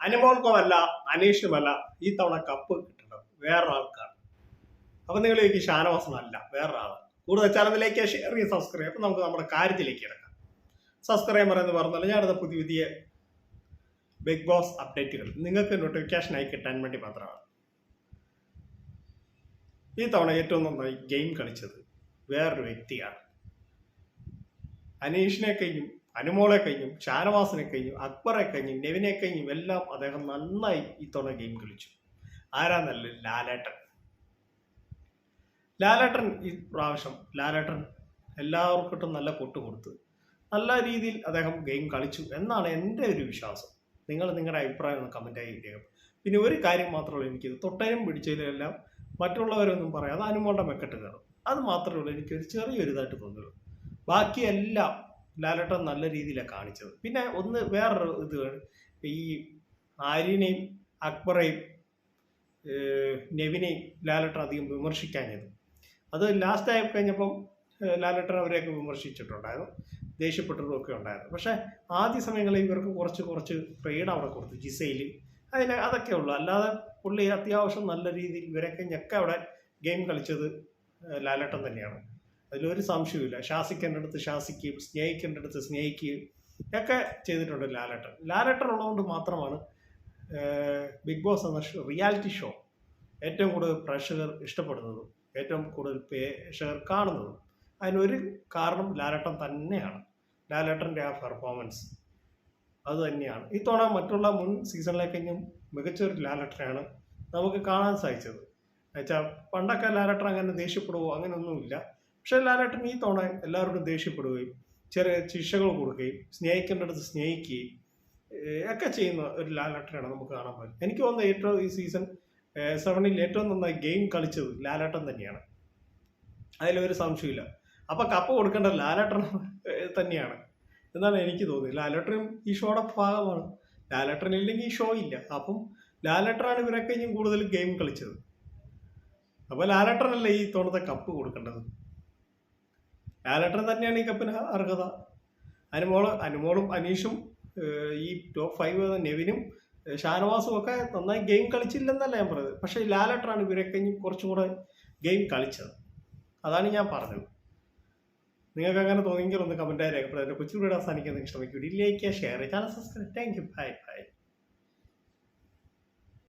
അനുമോൾക്കുമല്ല അനീഷിനുമല്ല ഈ തവണ കപ്പ് കിട്ടണം. വേറൊരാൾക്കാണ്. അപ്പൊ നിങ്ങൾ എനിക്ക് ഷാനവാസനല്ല വേറൊരാൾ കൂടുതൽ ചാനലിലേക്ക് ഷെയർ ചെയ്ത് സബ്സ്ക്രൈബ് നമുക്ക് നമ്മുടെ കാര്യത്തിലേക്ക് കിടക്കാം. സബ്സ്ക്രൈബർ എന്ന് പറഞ്ഞാൽ അടുത്ത പുതിയ പുതിയ ബിഗ് ബോസ് അപ്ഡേറ്റുകൾ നിങ്ങൾക്ക് നോട്ടിഫിക്കേഷൻ ആയി കിട്ടാൻ വേണ്ടി മാത്രമാണ്. ഈ തവണ ഏറ്റവും നന്നായി ഗെയിം കളിച്ചത് വേറൊരു വ്യക്തിയാണ്. അനീഷിനെ കഴിഞ്ഞും അനുമോളെ കഴിഞ്ഞും ഷാനവാസിനെ കഴിഞ്ഞും അക്ബറെ കഴിഞ്ഞും നെവിനെ കഴിഞ്ഞും എല്ലാം അദ്ദേഹം നന്നായി ഇത്തവണ ഗെയിം കളിച്ചു. ആരാ നല്ല ലാലേട്ടൻ. ലാലേട്ടൻ ഈ പ്രാവശ്യം ലാലേട്ടൻ എല്ലാവർക്കിട്ടും നല്ല കൊട്ട് കൊടുത്തു നല്ല രീതിയിൽ അദ്ദേഹം ഗെയിം കളിച്ചു എന്നാണ് എന്റെ ഒരു വിശ്വാസം. നിങ്ങൾ നിങ്ങളുടെ അഭിപ്രായം ഒന്ന് കമന്റായി ഇട്ടേക്കും പിന്നെ ഒരു കാര്യം മാത്രമേ എനിക്ക് തൊട്ടയും പിടിച്ചതിലെല്ലാം മറ്റുള്ളവരൊന്നും പറയാതെ അനുമോളുടെ മെക്കെട്ട് കയറും. അത് മാത്രമേ ഉള്ളൂ എനിക്കൊരു ചെറിയൊരു ഇതായിട്ട് തോന്നുള്ളൂ. ബാക്കിയെല്ലാം ലാലേട്ടൻ നല്ല രീതിയിലാണ് കാണിച്ചത്. പിന്നെ ഒന്ന് വേറൊരു ഇത് ഈ ആര്യനെയും അക്ബറേയും നെവിനെയും ലാലട്ടൻ അധികം വിമർശിക്കാഞ്ഞത്. അത് ലാസ്റ്റ് ആയി കഴിഞ്ഞപ്പം ലാലട്ടൻ അവരെയൊക്കെ വിമർശിച്ചിട്ടുണ്ടായിരുന്നു. ദേഷ്യപ്പെട്ടതും ഒക്കെ ഉണ്ടായിരുന്നു. പക്ഷേ ആദ്യ സമയങ്ങളിൽ ഇവർക്ക് കുറച്ച് കുറച്ച് ട്രേഡ് അവിടെ കൊടുത്തു ജിസയിൽ അതിന് അതൊക്കെ ഉള്ളൂ. അല്ലാതെ പുള്ളി അത്യാവശ്യം നല്ല രീതിയിൽ ഇവരൊക്കെ ഞെക്ക അവിടെ ഗെയിം കളിച്ചത് ലാലട്ടൻ തന്നെയാണ്. അതിലൊരു സംശയവുമില്ല. ശാസിക്കേണ്ടടുത്ത് ശാസിക്കുകയും സ്നേഹിക്കേണ്ടടുത്ത് സ്നേഹിക്കുകയും ഒക്കെ ചെയ്തിട്ടുണ്ട് ലാലേട്ടൻ. ലാലേട്ടൻ ഉള്ളതുകൊണ്ട് മാത്രമാണ് ബിഗ് ബോസ് എന്ന റിയാലിറ്റി ഷോ ഏറ്റവും കൂടുതൽ പ്രേക്ഷകർ ഇഷ്ടപ്പെടുന്നതും ഏറ്റവും കൂടുതൽ പ്രേക്ഷകർ കാണുന്നതും അതിനൊരു കാരണം ലാലേട്ടൻ തന്നെയാണ്. ലാലേട്ടന്റെ ആ പെർഫോമൻസ് അത് തന്നെയാണ്. ഇത്തവണ മറ്റുള്ള മുൻ സീസണിലേക്കെങ്കിലും മികച്ചൊരു ലാലേട്ടനെയാണ് നമുക്ക് കാണാൻ സാധിച്ചത്. എന്നുവെച്ചാൽ പണ്ടൊക്കെ ലാലേട്ടൻ അങ്ങനെ ദേഷ്യപ്പെടുവോ അങ്ങനെയൊന്നുമില്ല. പക്ഷേ ലാലേട്ടൻ ഈ തവണ എല്ലാവരോടും ദേഷ്യപ്പെടുകയും ചെറിയ ശിക്ഷകൾ കൊടുക്കുകയും സ്നേഹിക്കേണ്ടടുത്ത് സ്നേഹിക്കുകയും ഒക്കെ ചെയ്യുന്ന ഒരു ലാലേട്ടനാണ് നമുക്ക് കാണാൻ പറ്റും എനിക്ക് തോന്നുന്നത് ഏറ്റവും ഈ സീസൺ സെവനിൽ ഏറ്റവും നന്നായി ഗെയിം കളിച്ചത് ലാലേട്ടൻ തന്നെയാണ്. അതിലൊരു സംശയമില്ല അപ്പൊ കപ്പ് കൊടുക്കേണ്ട ലാലേട്ടൻ തന്നെയാണ്. എന്നാണ് എനിക്ക് തോന്നിയത്. ലാലേട്ടനും ഈ ഷോയുടെ ഭാഗമാണ്. ലാലേട്ടൻ ഇല്ലെങ്കിൽ ഈ ഷോ ഇല്ല. അപ്പം ലാലേട്ടനാണ് ഇവരൊക്കെ ഇനിയും കൂടുതൽ ഗെയിം കളിച്ചത്. അപ്പോൾ ലാലേട്ടനല്ലേ ഈ തോണത്തെ കപ്പ് കൊടുക്കേണ്ടത്? ലാലേട്ടൻ തന്നെയാണ് ഈ കപ്പിന് അർഹത. അനുമോൾ അനുമോളും അനീഷും ഈ ടോപ്പ് ഫൈവ് നെവിനും ഷാനവാസും ഒക്കെ നന്നായി ഗെയിം കളിച്ചില്ലെന്നല്ല ഞാൻ പറഞ്ഞത്. പക്ഷേ ലാലേട്ടനാണ് ഇവരൊക്കെ ഇനി കുറച്ചും കൂടെ ഗെയിം കളിച്ചത്. അതാണ് ഞാൻ പറഞ്ഞത്. നിങ്ങൾക്ക് അങ്ങനെ തോന്നിയെങ്കിൽ ഒന്ന് കമന്റായി രേഖപ്പെടുത്തുക കൊച്ചു വീട് അവസാനിക്കുന്ന ശ്രമിക്കും. വീഡിയോയിലേക്ക് share channel subscribe thank you bye bye